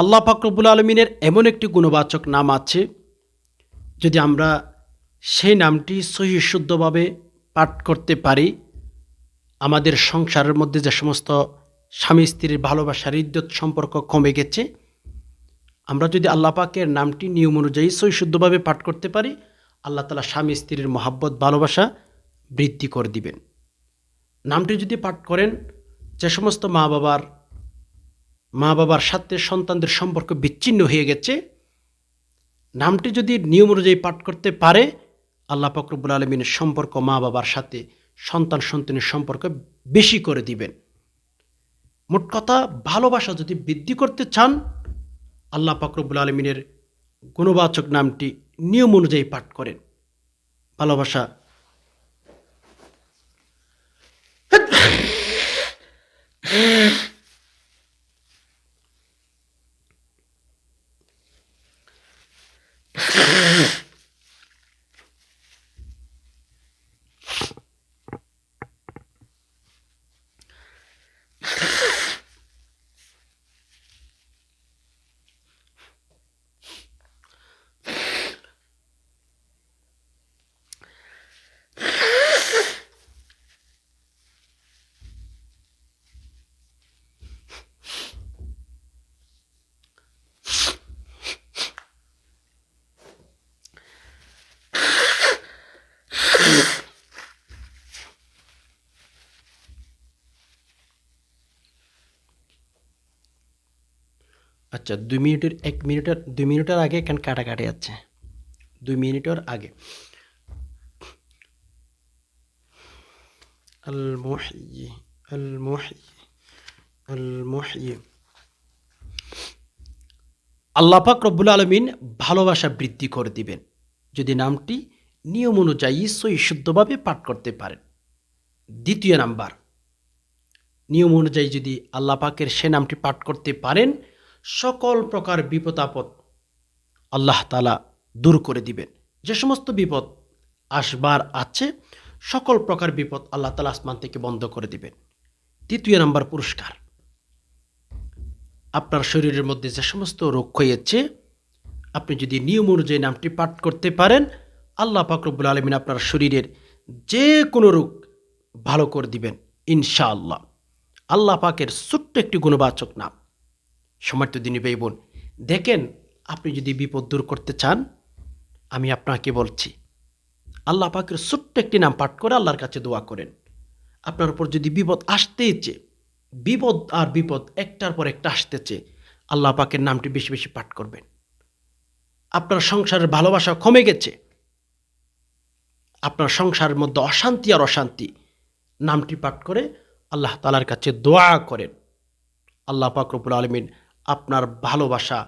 আল্লাহ ফাকরবুল আলমিনের এমন একটি গুণবাচক নাম আছে, যদি আমরা সেই নামটি সহি শুদ্ধভাবে পাঠ করতে পারি, আমাদের সংসারের মধ্যে যে সমস্ত স্বামী স্ত্রীর ভালোবাসার ইদ্যত সম্পর্ক কমে গেছে, আমরা যদি আল্লাহ পাকের নামটি নিয়ম অনুযায়ী সহি শুদ্ধভাবে পাঠ করতে পারি, আল্লাহ তালা স্বামী স্ত্রীর মহাব্বত, ভালোবাসা বৃদ্ধি করে দিবেন। নামটি যদি পাঠ করেন, যে সমস্ত মা বাবার মা বাবার সাথে সন্তানদের সম্পর্ক বিচ্ছিন্ন হয়ে গেছে। নামটি যদি নিয়ম অনুযায়ী পাঠ করতে পারে, আল্লাহ ফকরবুল আলমিনের সম্পর্ক মা বাবার সাথে সন্তান সন্তানের সম্পর্ক বেশি করে দিবেন। মোট কথা, ভালোবাসা যদি বৃদ্ধি করতে চান, আল্লাহ ফকরবুল আলমিনের গুণবাচক নামটি নিয়ম অনুযায়ী পাঠ করেন। ভালোবাসা। আচ্ছা দুই মিনিটের, এক মিনিটের, দুই মিনিটের আগে এখানে কাটাকাটি আছে। দুই মিনিটের আগে। আল মুহয়ি আল মুহয়ি আল মুহয়ি আল্লাহ রব্বুল আলমিন ভালোবাসা বৃদ্ধি করে দিবেন, যদি নামটি নিয়ম অনুযায়ী সই শুদ্ধভাবে পাঠ করতে পারেন। দ্বিতীয় নাম্বার, নিয়ম অনুযায়ী যদি আল্লাহ পাকের সে নামটি পাঠ করতে পারেন সকল প্রকার বিপদ আপদ আল্লাহ তালা দূর করে দিবেন। যে সমস্ত বিপদ আসবার আছে, সকল প্রকার বিপদ আল্লাহ তালা আসমান থেকে বন্ধ করে দিবেন। তৃতীয় নাম্বার পুরস্কার। আপনার শরীরের মধ্যে যে সমস্ত রোগ হয়েছে আপনি যদি নিয়ম অনুযায়ী নামটি পাঠ করতে পারেন, আল্লাহ ফাকরবুল আলমিন আপনার শরীরের যে কোনো রোগ ভালো করে দিবেন, ইনশাআল্লাহ। আল্লাহ পাকের ছোট্ট একটি গুণবাচক নাম। সমর্থ দিনী ভাই বোন, দেখেন আপনি যদি বিপদ দূর করতে চান, আমি আপনাকে বলছি, আল্লাহ পাকের ছোট্ট একটি নাম পাঠ করে আল্লাহর কাছে দোয়া করেন। আপনার উপর যদি বিপদ আসতেইছে বিপদ আর বিপদ একটার পর একটা আসতেছে, আল্লাহ পাকের নামটি বেশি বেশি পাঠ করবেন। আপনার সংসারের ভালোবাসা কমে গেছে, আপনার সংসারের মধ্যে অশান্তি আর অশান্তি, নামটি পাঠ করে আল্লাহ তালার কাছে দোয়া করেন। আল্লাহ পাকরবুল আলমিন আপনার ভালোবাসা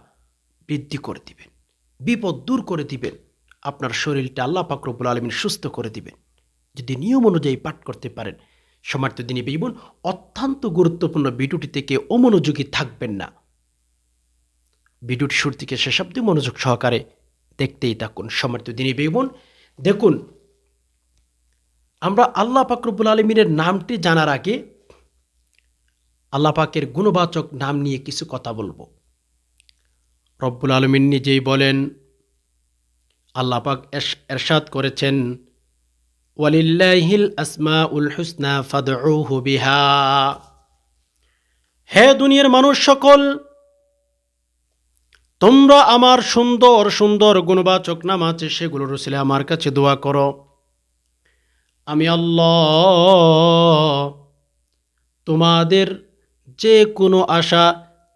বৃদ্ধি করে দিবেন। বিপদ দূর করে দিবেন। আপনার শরীরটা আল্লাহ পাকরবুল আলমিন সুস্থ করে দিবেন। যদি নিয়ম অনুযায়ী পাঠ করতে পারেন, সমার্থ দিনী বেইবন অত্যন্ত গুরুত্বপূর্ণ ভিডিওটি থেকে অমনোযোগী থাকবেন না। ভিডিওটি শুরু থেকে শেষ মনোযোগ সহকারে দেখতেই থাকুন, সমার্থ দিনী বেইবন দেখুন, আমরা আল্লাহ পাকরবুল আলমিনের নামটি জানার আগে আল্লাহ পাকের গুণবাচক নাম নিয়ে কিছু কথা বলব। রব্বুল আলমিন নিজেই বলেন, আল্লাহ পাক এরশাদ করেছেন, ওয়ালিল্লাহিল আসমা উল হুসনা ফাদউহু বিহা। হে দুনিয়ার মানুষ সকল, তোমরা আমার সুন্দর সুন্দর গুণবাচক নাম আছে, সেগুলো রসিলে আমার কাছে দোয়া করো। আমি আল্লাহ তোমাদের যে কোনো আশা,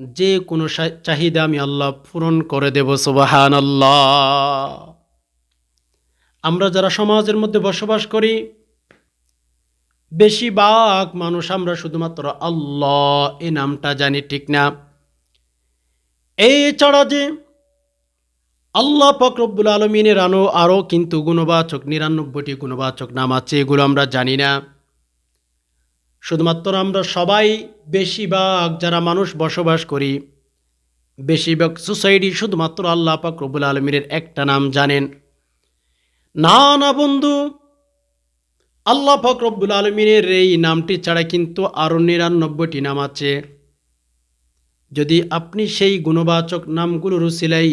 যে কোনো চাহিদা আমি আল্লাহ পূরণ করে দেব সুবাহান আল্লাহ আমরা যারা সমাজের মধ্যে বসবাস করি, বেশিরভাগ মানুষ আমরা শুধুমাত্র আল্লাহ এ নামটা জানি, ঠিক না? এই ছাড়া যে আল্লাহ ফকরব্বুল আলমিনের আনো আরও কিন্তু গুণবাচক, নিরানব্বইটি গুণবাচক নাম আছে, এগুলো আমরা জানি না। শুধুমাত্র আমরা সবাই বেশিরভাগ যারা মানুষ বসবাস করি, বেশিরভাগ সোসাইটি শুধুমাত্র আল্লাহ পাক রবুল আলমীর একটা নাম জানেন। না না বন্ধু, আল্লাহ পাক রব্বুল আলমিনের এই নামটি ছাড়া কিন্তু আরও নিরানব্বইটি নাম আছে। যদি আপনি সেই গুণবাচক নামগুলোর উসিলাই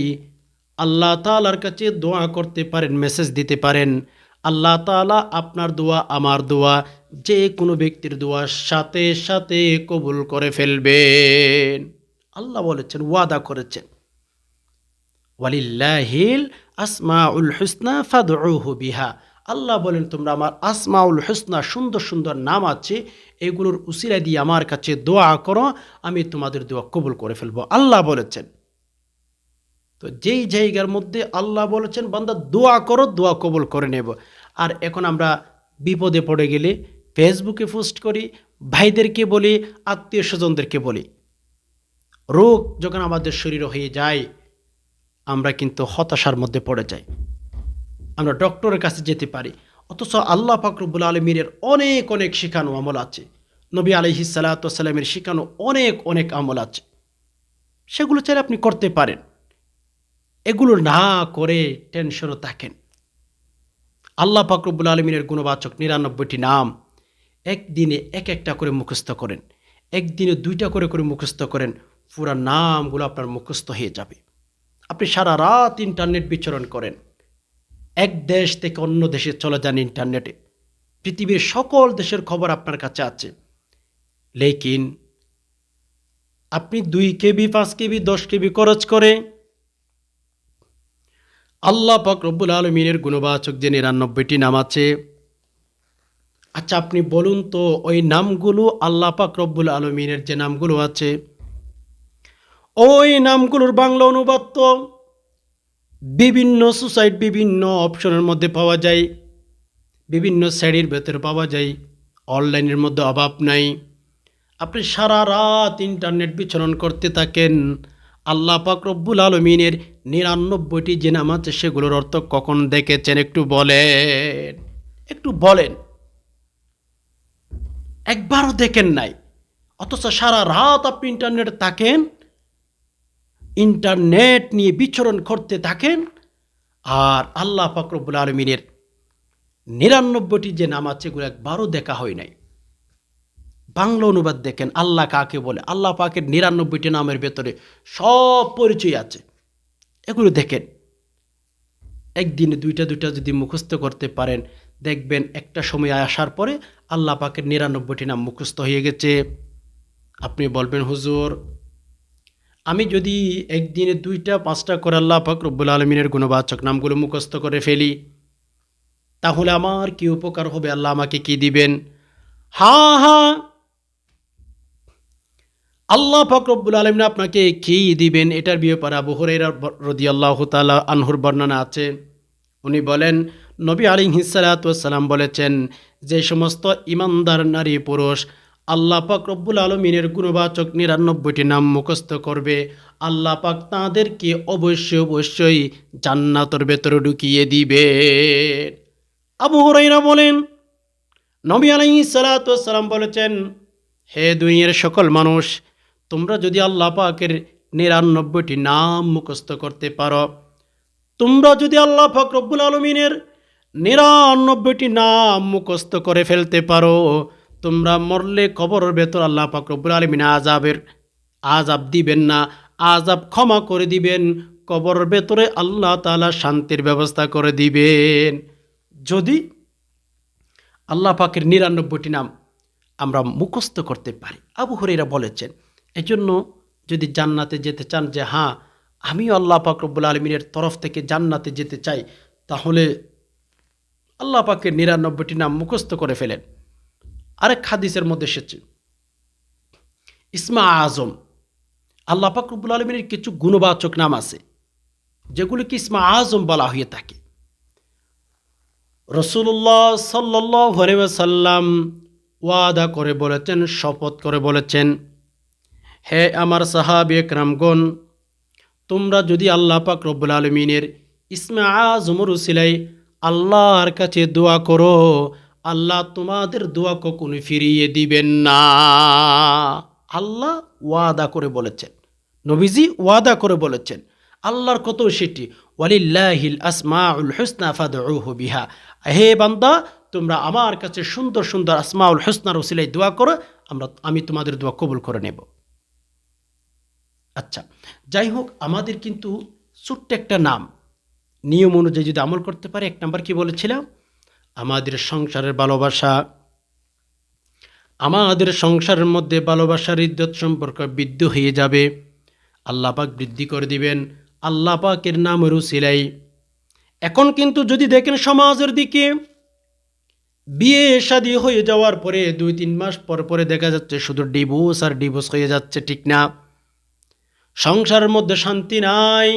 আল্লাহ তালার কাছে দোয়া করতে পারেন, মেসেজ দিতে পারেন, আল্লাহ তালা আপনার দোয়া আমার দোয়া যে কোনো ব্যক্তির দোয়ার সাথে সাথে কবুল করে ফেলবেন। আল্লাহ বলেছেন, ওয়াদা করেছেন। ওয়ালিল্লাহিল আসমাউল হুসনা ফাদউহু বিহা। আল্লাহ বলেন, তোমরা আমার আসমাউল হুসনা, সুন্দর সুন্দর নাম আছে, এগুলোর উসিরা দিয়ে আমার কাছে দোয়া করো, আমি তোমাদের দোয়া কবুল করে ফেলব। আল্লাহ বলেছেন। তো যেই জায়গার মধ্যে আল্লাহ বলেছেন, বান্দা দোয়া করো, দোয়া কবুল করে নেব। আর এখন আমরা বিপদে পড়ে গেলে ফেসবুকে পোস্ট করি, ভাইদেরকে বলি, আত্মীয় স্বজনদেরকে বলি। রোগ যখন আমাদের শরীরে হয়ে যায়, আমরা কিন্তু হতাশার মধ্যে পড়ে যাই। আমরা ডক্টরের কাছে যেতে পারি। অথচ আল্লাহ ফাকরুবুল আলমীরের অনেক অনেক শেখানো আমল আছে। নবী আলহি সাল্লাতামের শেখানো অনেক অনেক আমল আছে। সেগুলো চাইলে আপনি করতে পারেন। এগুলো না করে টেনশনও থাকেন। আল্লাহ ফাকরুবুল আলমিনের গুণবাচক নিরানব্বইটি নাম একদিনে এক একটা করে মুখস্থ করেন। একদিনে দুইটা করে করে মুখস্থ করেন, পুরা নামগুলো আপনার মুখস্থ হয়ে যাবে। আপনি সারা রাত ইন্টারনেট বিচরণ করেন। এক দেশ থেকে অন্য দেশে চলে যান ইন্টারনেটে। পৃথিবীর সকল দেশের খবর আপনার কাছে আছে। লেকিন, আপনি দুই কেবি, পাঁচ কেবি, দশ কেবি খরচ করে আল্লাহ পাক রব্বুল আলমিনের গুণবাচক যে নিরানব্বইটি নাম আছে আচ্ছা আপনি বলুন তো, ওই নামগুলো আল্লাহ পাক রব্বুল আলমিনের যে নামগুলো আছে, ওই নামগুলোর বাংলা অনুবাদ তো বিভিন্ন সোসাইট বিভিন্ন অপশনের মধ্যে পাওয়া যায়, বিভিন্ন শাড়ির ভেতরে পাওয়া যায়, অনলাইনের মধ্যে অভাব নাই। আপনি সারা রাত ইন্টারনেট বিচরণ করতে থাকেন, আল্লাহ পাক রব্বুল আলমিনের নিরানব্বইটি যে নাম আছে, সেগুলোর অর্থ কখন দেখেছেন? একটু বলেন একটু বলেন। একবারও দেখেন নাই। অথচ সারা রাত আপনি ইন্টারনেটে থাকেন, ইন্টারনেট নিয়ে বিচরণ করতে থাকেন, আর আল্লাহ ফাকরবুল আলমিনের নিরানব্বইটি যে নাম আছে, এগুলো একবারও দেখা হয় নাই। বাংলা অনুবাদ দেখেন, আল্লাহ কাকে বলে? আল্লাহ পাকের নিরানব্বইটি নামের ভেতরে সব পরিচয় আছে। এগুলো দেখেন। একদিনে দুইটা দুইটা যদি মুখস্থ করতে পারেন দেখবেন একটা সময় আসার পরে আল্লাহ পাকের নিরানব্বইটি নাম মুখস্থ হয়ে গেছে। আপনি বলবেন, হুজুর, আমি যদি একদিনে দুইটা, পাঁচটা করে আল্লাহ পাক রব্বুল আলমিনের গুণবাচক নামগুলো মুখস্থ করে ফেলি, তাহলে আমার কি উপকার হবে? আল্লাহ আমাকে কি দিবেন? হা হা, আল্লাহ ফকরবুল আলমিন আপনাকে কি দিবেন? এটার ব্যাপারে আবু হরের রদি আল্লাহ তালা আনহুর বর্ণনা আছে। উনি বলেন নবী আলী হিসালাতাম বলেছেন, যে সমস্ত ইমানদার নারী পুরুষ আল্লাহ পাক রব্বুল আলমিনের গুণবাচক নিরানব্বইটি নাম মুখস্থ করবে। আল্লাহ পাক তাঁদেরকে অবশ্যই অবশ্যই জান্নাতর ভেতরে ঢুকিয়ে দিবে। আবু হরাইরা বলেন, নবী আলাই সালাতাম বলেছেন, হে দুনিয়ার সকল মানুষ, তোমরা যদি আল্লাহ পাকের নিরানব্বইটি নাম মুখস্থ করতে পারো, তোমরা যদি আল্লাহ পাক রব্বুল আলমিনের নিরানব্বইটি নাম মুখস্থ করে ফেলতে পারো। তোমরা মরলে কবরের ভেতর আল্লাহ পাক রব্বুল আলমিন আজাবের আজাব দিবেন না। আজাব ক্ষমা করে দিবেন। কবরের ভেতরে আল্লাহ তালা শান্তির ব্যবস্থা করে দিবেন। যদি আল্লাহ পাকের নিরানব্বইটি নাম আমরা মুখস্থ করতে পারি। আবু হরেরা বলেছেন, এজন্য যদি জান্নাতে যেতে চান যে হ্যাঁ আমিও আল্লাহ পাক রব্বুল আলমিনের তরফ থেকে জান্নাতে যেতে চাই, তাহলে আল্লাহ পাকের নিরানব্বইটি নাম মুখস্থ করে ফেলেন। আরেক হাদিসের মধ্যে এসেছে, ইসমা আজম, আল্লাহ পাক আলমিনের কিছু গুণবাচক নাম আছে, যেগুলিকে ইসমা আজম বলা হয়ে থাকে। রসুল্লাহ সাল্লাহ সাল্লাম ওয়াদা করে বলেছেন, শপথ করে বলেছেন, হে আমার সাহাবি একরামগণ, তোমরা যদি আল্লাহ পাক রব্বুল আলমিনের ইসমা আজমর উসিলাই আল্লাহর কাছে দোয়া করো, আল্লাহ তোমাদের দোয়া কখনো ফিরিয়ে দিবেন না। আল্লাহ ওয়াদা করে বলেছেন, নবীজি ওয়াদা করে বলেছেন, আল্লাহর কত সেটি, ওয়ালিল্লাহিল আসমাউল হুসনা ফাদউহু বিহা। হে বান্দা, তোমরা আমার কাছে সুন্দর সুন্দর আসমাউল হুসনার ওসিলাই দোয়া করো, আমরা, আমি তোমাদের দোয়া কবুল করে নেব। আচ্ছা যাই হোক, আমাদের কিন্তু ছোট্ট একটা নাম নিয়ম অনুযায়ী যদি আমল করতে পারে, এক নাম্বার কি বলেছিলাম? আমাদের সংসারের ভালোবাসা। আমাদের সংসারের মধ্যে ভালোবাসার ইদ্যত সম্পর্ক বৃদ্ধি হয়ে যাবে। আল্লাহ পাক বৃদ্ধি করে দিবেন। আল্লাহ পাকের নাম রুসিলাই এখন কিন্তু যদি দেখেন সমাজের দিকে, বিয়ে শাদি হয়ে যাওয়ার পরে দুই তিন মাস পর পরে দেখা যাচ্ছে শুধু ডিভোর্স আর ডিভোর্স হয়ে যাচ্ছে, ঠিক না? সংসারের মধ্যে শান্তি নাই।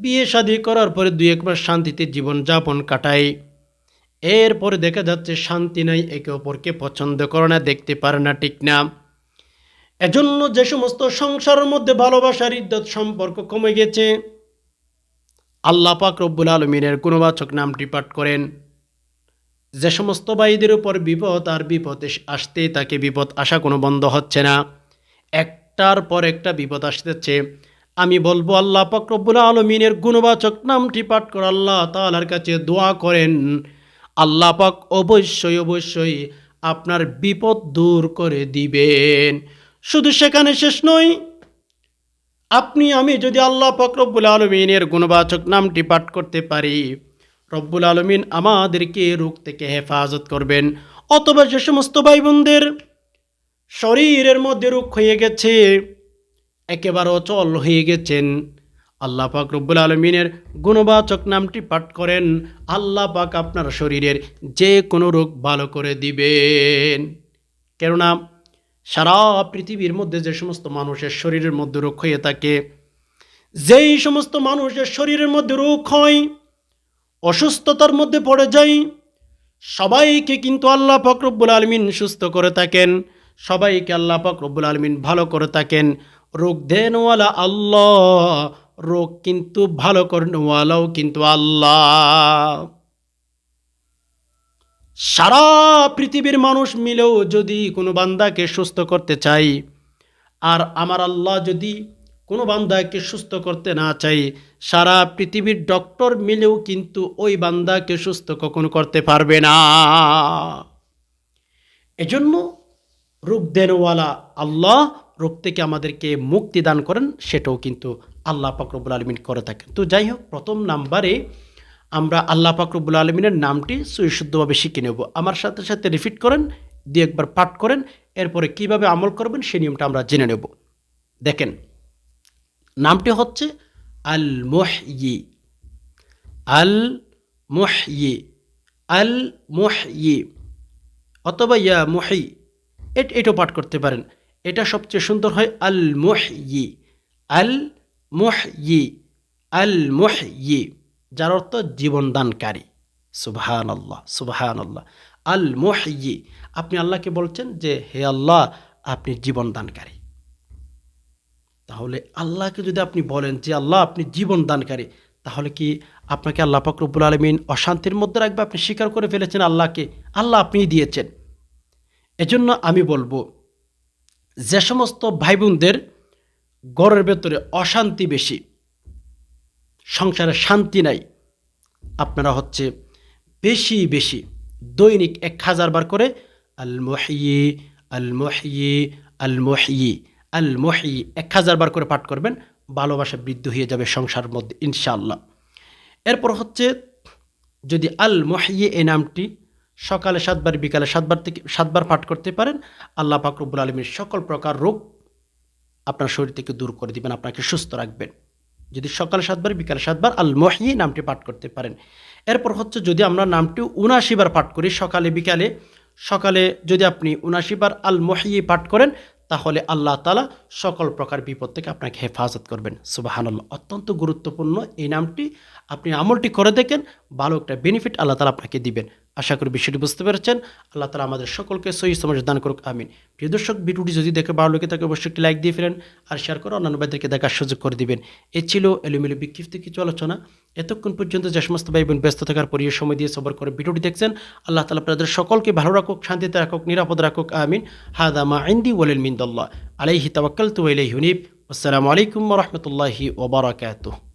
বিয়ে শাদী করার পরে দুই এক মাস শান্তিতে জীবনযাপন কাটায়। এরপরে দেখা যাচ্ছে শান্তি নাই, একে অপরকে পছন্দ করে না, দেখতে পারে না, ঠিক না। এজন্য যে সমস্ত সংসারের মধ্যে ভালোবাসার ইদ্যত সম্পর্ক কমে গেছে। আল্লাহ পাক রব্বুল আলমিনের গুণবাচক নামটি পাঠ করেন। যে সমস্ত ভাইদের উপর বিপদ আর বিপদ আসতেই তাকে বিপদ আসা কোনো বন্ধ হচ্ছে না। একটার পর একটা বিপদ আসতেছে। আমি বলব আল্লাহ পাক আলমিনের গুণবাচক নামটি পাঠ করে আল্লাহ তালার কাছে দোয়া করেন। আল্লাহ পাক অবশ্যই অবশ্যই আপনার বিপদ দূর করে দিবেন। শুধু সেখানে শেষ নয়, আপনি, আমি যদি আল্লাহ পাক রব্বুল আলমিনের গুণবাচক নামটি পাঠ করতে পারি, রব্বুল আলমিন আমাদেরকে রোগ থেকে হেফাজত করবেন। অথবা যে সমস্ত ভাই বোনদের শরীরের মধ্যে রোগ হয়ে গেছে একেবারে অচল হয়ে গেছেন। আল্লাহ পাক রব্বুল আলমিনের গুণবাচক নামটি পাঠ করেন, আল্লাহ পাক আপনার শরীরের যে কোনো রোগ ভালো করে দিবেন। কেননা, সারা পৃথিবীর মধ্যে যে সমস্ত মানুষের শরীরের মধ্যে রোগ হয়ে থাকে, যেই সমস্ত মানুষের শরীরের মধ্যে রোগ হয়, অসুস্থতার মধ্যে পড়ে যায়, সবাইকে কিন্তু আল্লাহ ফকরব্বুল আলমিন সুস্থ করে থাকেন, সবাইকে আল্লাহ ফকরব্বুল আলমিন ভালো করে থাকেন। রোগ দেনওয়ালা আল্লাহ, রোগ কিন্তু ভালো করেনওয়ালাও কিন্তু আল্লাহ। সারা পৃথিবীর মানুষ মিলেও যদি কোনো বান্দাকে সুস্থ করতে চাই, আর আমার আল্লাহ যদি কোনো বান্দাকে সুস্থ করতে না চাই, সারা পৃথিবীর ডক্টর মিলেও কিন্তু ওই বান্দাকে সুস্থ কখনো করতে পারবে না। এজন্য রোগ দেনওয়ালা আল্লাহ রোগ থেকে আমাদেরকে মুক্তি দান করেন, সেটাও কিন্তু আল্লাহ পাকরবুল আলমিন করে থাকেন। তো যাই হোক, প্রথম নাম্বারে আমরা আল্লাহ পাকরবুল আলমিনের নামটি সুশুদ্ধভাবে শিখে নেব। আমার সাথে সাথে রিপিট করেন দিয়ে একবার পাঠ করেন, এরপরে কীভাবে আমল করবেন সেই নিয়মটা আমরা জেনে নেব। দেখেন, নামটি হচ্ছে আল মোহই আল মোহই আল মোহই অথবা ইয়া মোহি এটাও পাঠ করতে পারেন। এটা সবচেয়ে সুন্দর হয় আল মোহই আল মোহই আল মোহই যার অর্থ জীবনদানকারী। সুবহান আল্লাহ সুবহান আল্লাহ আল মোহই আপনি আল্লাহকে বলছেন যে, হে আল্লাহ, আপনি জীবনদানকারী। তাহলে আল্লাহকে যদি আপনি বলেন যে, আল্লাহ, আপনি জীবন দানকারী তাহলে কি আপনাকে আল্লাহ পাকরবুল আলমিন অশান্তির মধ্যে রাখবে? আপনি স্বীকার করে ফেলেছেন আল্লাহকে। আল্লাহ আপনিই দিয়েছেন। এজন্য আমি বলব যে সমস্ত ভাই বোনদের ঘরের ভেতরে অশান্তি বেশি, সংসারে শান্তি নাই, আপনারা হচ্ছে বেশি বেশি দৈনিক এক হাজার বার করে আল মহি আল মহি আল মহি আল মহি এক হাজার বার করে পাঠ করবেন, ভালোবাসা বৃদ্ধি হয়ে যাবে সংসারের মধ্যে, ইনশাআল্লাহ। এরপর হচ্ছে যদি আল মহি এই নামটি সকালে সাতবার, বিকালে সাতবার থেকে, সাতবার পাঠ করতে পারেন। আল্লাহ পাকরবুল আলমীর সকল প্রকার রোগ আপনার শরীর থেকে দূর করে দিবেন, আপনাকে সুস্থ রাখবেন। যদি সকালে সাতবার, বিকালে সাতবার আল মহি নামটি পাঠ করতে পারেন। এরপর হচ্ছে যদি আমরা নামটি উনাশি বার পাঠ করি, সকালে, বিকালে, সকালে যদি আপনি উনাশিবার আল মহি পাঠ করেন, তাহলে আল্লাহ তালা সকল প্রকার বিপদ থেকে আপনাকে হেফাজত করবেন। সুবাহানাল্লাহ। অত্যন্ত গুরুত্বপূর্ণ এই নামটি, আপনি আমলটি করে দেখেন, ভালো একটা বেনিফিট আল্লাহ তালা আপনাকে দিবেন। আশা করি বিষয়টি বুঝতে পেরেছেন। আল্লাহ তালা আমাদের সকলকে সহি সমাজ দান করুক, আমিন। প্রিয় দর্শক, ভিডিওটি যদি দেখে ভালো লাগে তাকে অবশ্যই একটি লাইক দিয়ে ফেলেন আর শেয়ার করে অন্যান্য ভাইদেরকে দেখার সুযোগ করে দিবেন। এ ছিল এলোমেলো বিক্ষিপ্ত কিছু আলোচনা। এতক্ষণ পর্যন্ত যে সমস্ত ভাই বোন ব্যস্ত থাকার পরিয়ে সময় দিয়ে সবর করে ভিডিওটি দেখছেন। আল্লাহ তালা আপনাদের সকলকে ভালো রাখুক, শান্তিতে রাখুক, নিরাপদ রাখুক, আমিন। হাদামা ইন্দি ওয়ালিল মিন্দল্লাহ। আলাইহি তাওয়াক্কাল তু ইলাইহি হুনিব আসসালামু আলাইকুম রহমতুল্লাহি ওবরাকাতুহ